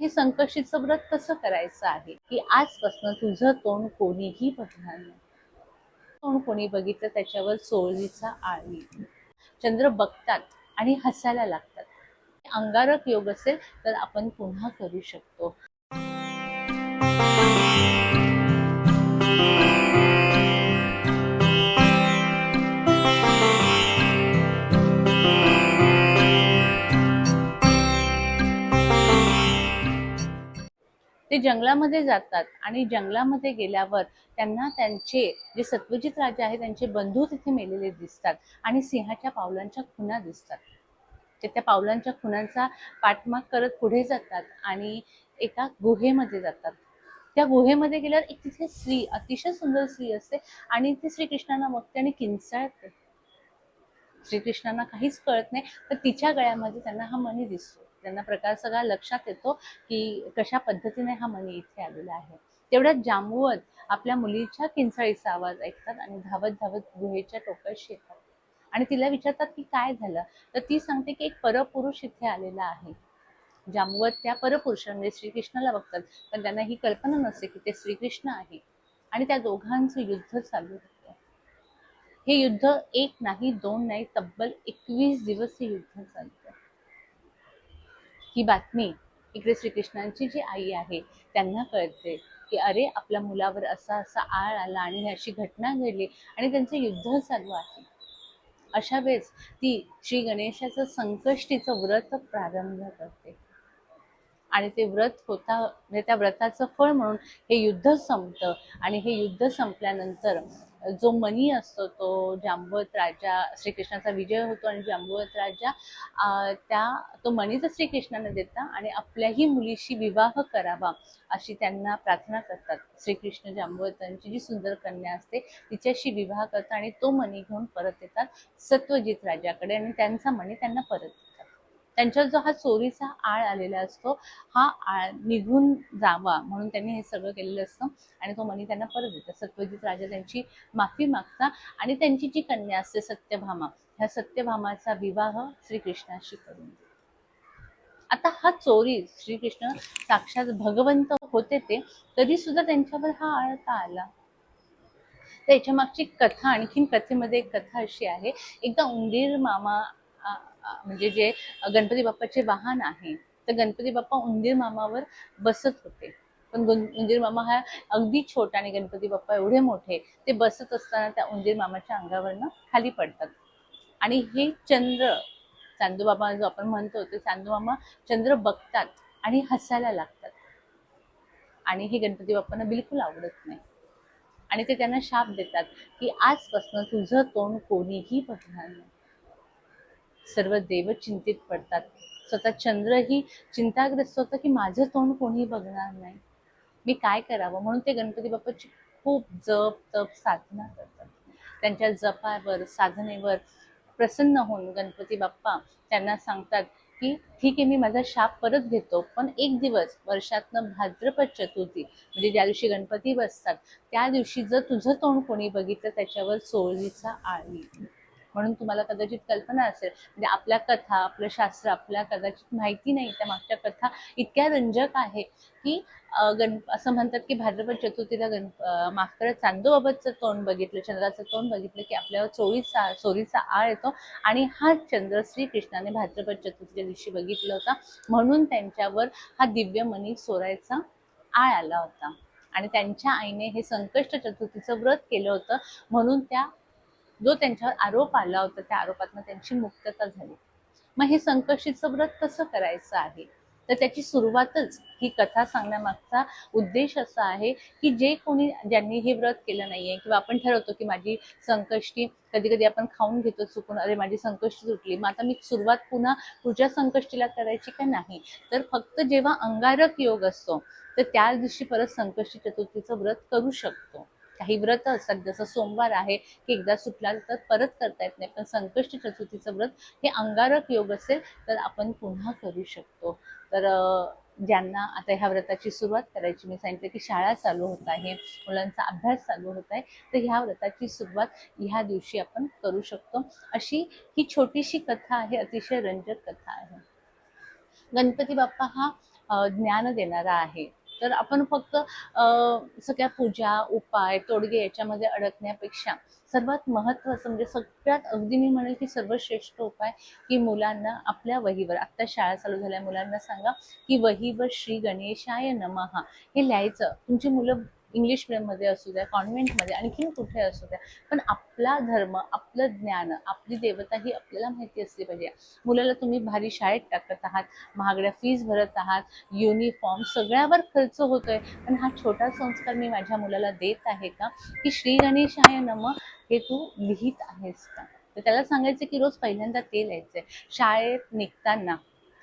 हे संकष्टीचं व्रत कसं करायचं आहे? की आजपासून तुझं तोंड कोणीही बघणार नाही. तोंड कोणी बघितलं त्याच्यावर सोळीचा आळी. चंद्र बघतात आणि हसायला लागतात. अंगारक योग असेल तर आपण पुन्हा करू शकतो. ते जंगलामध्ये जातात आणि जंगलामध्ये गेल्यावर त्यांना त्यांचे जे सत्वजित राजा आहे त्यांचे बंधू तिथे मेलेले दिसतात आणि सिंहाच्या पावलांच्या खुणा दिसतात. ते त्या पावलांच्या खुणांचा पाठमाग करत पुढे जातात आणि एका गुहेमध्ये जातात. त्या गुहेमध्ये गेल्यावर एक तिथे स्त्री अतिशय सुंदर स्त्री असते आणि ती श्रीकृष्णांना बघते आणि किंचाळते. श्रीकृष्णांना काहीच कळत नाही तर तिच्या गळ्यामध्ये त्यांना हा मणी दिसतो. त्यांना प्रकार सगळा लक्षात येतो की कशा पद्धतीने हा मणी इथे आलेला आहे. तेवढ्यात जांबुवत आपल्या मुलीच्या किंचाळीचा आवाज ऐकतात आणि धावत धावत गुहेच्या टोकाशी येतात आणि तिला विचारतात की काय झालं? तर ती सांगते की एक परपुरुष इथे आलेला आहे. जांबुवत त्या परपुरुष म्हणजे श्रीकृष्णाला बघतात पण त्यांना ही कल्पना नसते की ते श्रीकृष्ण आहे. आणि त्या दोघांचं युद्ध चालू होतं. हे युद्ध एक नाही दोन नाही तब्बल एकवीस दिवस हे युद्ध चालतं ही बातमी इकडे श्रीकृष्णांची जी आई आहे त्यांना कळते की अरे आपल्या मुलावर असा असा आळ आला आणि अशी घटना घडली आणि त्यांचं युद्ध चालू आहे. अशा वेळेस ती श्री गणेशाचं संकष्टीचं व्रत प्रारंभ करते. आणि ते व्रत होता म्हणजे त्या व्रताचं फळ म्हणून हे युद्ध संपतं आणि हे युद्ध संपल्यानंतर जो मनी असतो तो जांबवत राजा श्रीकृष्णाचा विजय होतो आणि जांबवत राजा त्या तो मणी तर श्रीकृष्णाने देता आणि आपल्याही मुलीशी विवाह करावा अशी त्यांना प्रार्थना करतात. श्रीकृष्ण जांबवतांची जी सुंदर कन्या असते तिच्याशी विवाह करतात आणि तो मणी घेऊन परत येतात सत्वजित राजाकडे आणि त्यांचा मणी त्यांना परत देतात त्यांच्यावर जो हा चोरीचा आळ आलेला असतो हा आळ निघून जावा म्हणून त्यांनी हे सगळं केलेलं असतं आणि तो मनी त्यांना परत देतात सत्यजित राजा त्यांची माफी मागता आणि त्यांची जी कन्या असते सत्यभामा ह्या सत्यभामाचा विवाह श्रीकृष्णाशी करून आता हा चोरी श्रीकृष्ण साक्षात भगवंत होते ते तरी सुद्धा त्यांच्यावर हा आळ का आला? तर याच्या मागची कथा आणखीन कथेमध्ये एक कथा अशी आहे. एकदा उंदीर मामा म्हणजे जे गणपती बाप्पाचे वाहन आहे तर गणपती बाप्पा उंदीर मामावर बसत होते. पण उंदीर मामा हा अगदी छोटा आणि गणपती बाप्पा एवढे मोठे ते बसत असताना त्या उंदीर मामाच्या अंगावरनं खाली पडतात. आणि हे चंद्र चांदूबाबा जो आपण म्हणतो ते चांदूमामा चंद्र बघतात आणि हसायला लागतात. आणि हे गणपती बाप्पांना बिलकुल आवडत नाही. आणि ते त्यांना शाप देतात की आजपासून तुझं तोंड कोणीही बघणार नाही. सर्व देव चिंतित पडतात. स्वतः चंद्रही चिंताग्रस्त होतं की माझं तोंड कोणी बघणार नाही. मी काय करावं? म्हणून ते गणपती बाप्पाची खूप जप तप साधना करतात. त्यांच्या जपावर साधनेवर प्रसन्न होऊन गणपती बाप्पा त्यांना सांगतात की ठीक आहे मी माझा शाप परत घेतो पण एक दिवस वर्षातनं भाद्रपद चतुर्थी म्हणजे ज्या दिवशी गणपती बसतात त्या दिवशी जर तुझं तोंड कोणी बघितलं त्याच्यावर चोळीचा आळी. म्हणून तुम्हाला कदाचित कल्पना असेल. म्हणजे आपल्या कथा आपलं शास्त्र आपल्या कदाचित माहिती नाही त्या मागच्या कथा इतक्या रंजक आहे की गण असं म्हणतात की भाद्रपद चतुर्थीला गण माफ करत चांदोबाबतचं तोंड बघितलं चंद्राचं तोंड बघितलं की आपल्यावर चोरीचा चोरीचा आळ येतो. आणि हा चंद्र श्रीकृष्णाने भाद्रपद चतुर्थीच्या दिवशी बघितलं होता. म्हणून त्यांच्यावर हा दिव्य मणी चोरायचा आळ आला होता. आणि त्यांच्या आईने हे संकष्ट चतुर्थीचं व्रत केलं होतं. म्हणून त्या जो त्यांच्यावर आरोप आला होता त्या आरोपातनं त्यांची मुक्तता झाली. मग हे संकष्टीचं व्रत कसं करायचं आहे? तर त्याची सुरुवातच ही कथा सांगण्यामागचा उद्देश असा आहे की जे कोणी ज्यांनी हे व्रत केलं नाहीये किंवा आपण ठरवतो की माझी संकष्टी कधी कधी आपण खाऊन घेतो चुकून अरे माझी संकष्टी सुटली मग आता मी सुरुवात पुन्हा पुढच्या संकष्टीला करायची का नाही? तर फक्त जेव्हा अंगारक योग असतो तर त्या दिवशी परत संकष्टी चतुर्थीचं व्रत करू शकतो. काही व्रत असतात जसं सोमवार आहे की एकदा सुटला तर परत करता येत नाही. पण संकष्टी चतुर्थीचं व्रत हे अंगारक योग असेल तर आपण पुन्हा करू शकतो. तर ज्यांना आता ह्या व्रताची सुरुवात करायची मी सांगितलं की शाळा चालू होत आहे मुलांचा अभ्यास चालू होत आहे तर ह्या व्रताची सुरुवात ह्या दिवशी आपण करू शकतो. अशी ही छोटीशी कथा आहे अतिशय रंजक कथा आहे. गणपती बाप्पा हा ज्ञान देणारा आहे. तर आपण फक्त सगळ्या पूजा उपाय तोडगे याच्यामध्ये अडकण्यापेक्षा सर्वात महत्त्वाचं म्हणजे सगळ्यात अगदी मी म्हणेल की सर्वश्रेष्ठ उपाय की मुलांना आपल्या वहीवर. आत्ता शाळा चालू झाल्या मुलांना सांगा की वहीवर श्री गणेशाय नमः हे लिहायचं. तुमची मुलं इंग्लिश मीडियममध्ये असू द्या कॉन्व्हेंटमध्ये आणखीन कुठे असू द्या. पण आपला धर्म आपलं ज्ञान आपली देवता ही आपल्याला माहिती असली पाहिजे. मुलाला तुम्ही भारी शाळेत टाकत आहात महागड्या फीज भरत आहात युनिफॉर्म सगळ्यावर खर्च होतोय. पण हा छोटा संस्कार मी माझ्या मुलाला देत आहे का? की श्री गणेशाय नम हे तू लिहित आहेस का? तर त्याला सांगायचं की रोज पहिल्यांदा ते लिहायचंय. शाळेत निघताना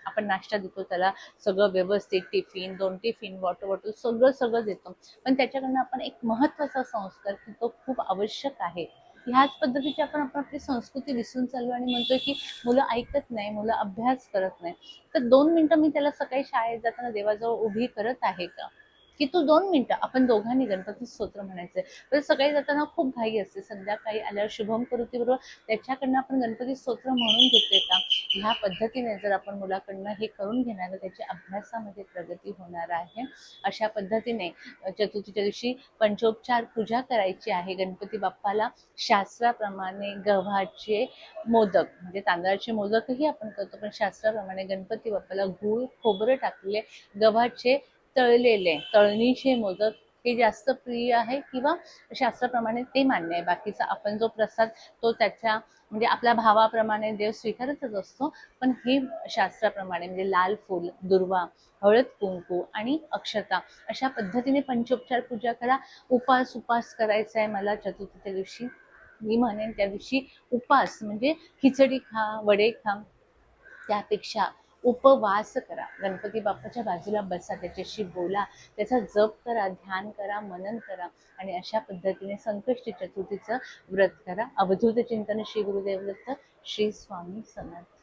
आपण नाश्ता देतो त्याला सगळं व्यवस्थित टिफिन दोन टिफिन वॉटर बॉटल सगळं सगळं देतो. पण त्याच्याकडनं आपण एक महत्त्वाचा संस्कार की तो खूप आवश्यक आहे. ह्याच पद्धतीची आपण आपण आपली संस्कृती विसरून चाललो आणि म्हणतोय की मुलं ऐकत नाही मुलं अभ्यास करत नाही. तर दोन मिनिटं मी त्याला सकाळी शाळेत जाताना देवाजवळ उभी करत आहे का? की तू दोन मिनिटं आपण दोघांनी गणपती स्तोत्र म्हणायचंय. म्हणजे तर सकाळी जाताना खूप घाई असते. संध्याकाळी आल्यावर शुभम करुती बरोबर त्याच्याकडनं आपण गणपती स्तोत्र म्हणून घेतोय का? ह्या पद्धतीने जर आपण मुलाकडनं हे करून घेणार तर त्याच्या अभ्यासामध्ये प्रगती होणार आहे. अशा पद्धतीने चतुर्थीच्या दिवशी पंचोपचार पूजा करायची आहे. गणपती बाप्पाला शास्त्राप्रमाणे गव्हाचे मोदक म्हणजे तांदळाचे मोदकही आपण करतो पण शास्त्राप्रमाणे गणपती बाप्पाला गूळ खोबरं टाकलेले गव्हाचे तळलेले तळणीचे मोदक हे जास्त प्रिय आहे किंवा शास्त्राप्रमाणे ते मान्य आहे. बाकीचा आपण जो प्रसाद तो त्याच्या म्हणजे आपल्या भावाप्रमाणे देव स्वीकारतच असतो. पण हे शास्त्राप्रमाणे म्हणजे लाल फूल दुर्वा हळद कुंकू आणि अक्षता अशा पद्धतीने पंचोपचार पूजा करा. उपास उपास करायचा आहे मला चतुर्थीच्या दिवशी. मी म्हणेन त्या दिवशी उपास म्हणजे खिचडी खा वडे खा. त्यापेक्षा उपवास करा. गणपती बाप्पाच्या बाजूला बसा त्याच्याशी बोला त्याचा जप करा ध्यान करा मनन करा आणि अशा पद्धतीने संकष्टी चतुर्थीचं व्रत करा. अवधूत चिंतन श्री गुरुदेव दत्त श्री स्वामी समर्थ.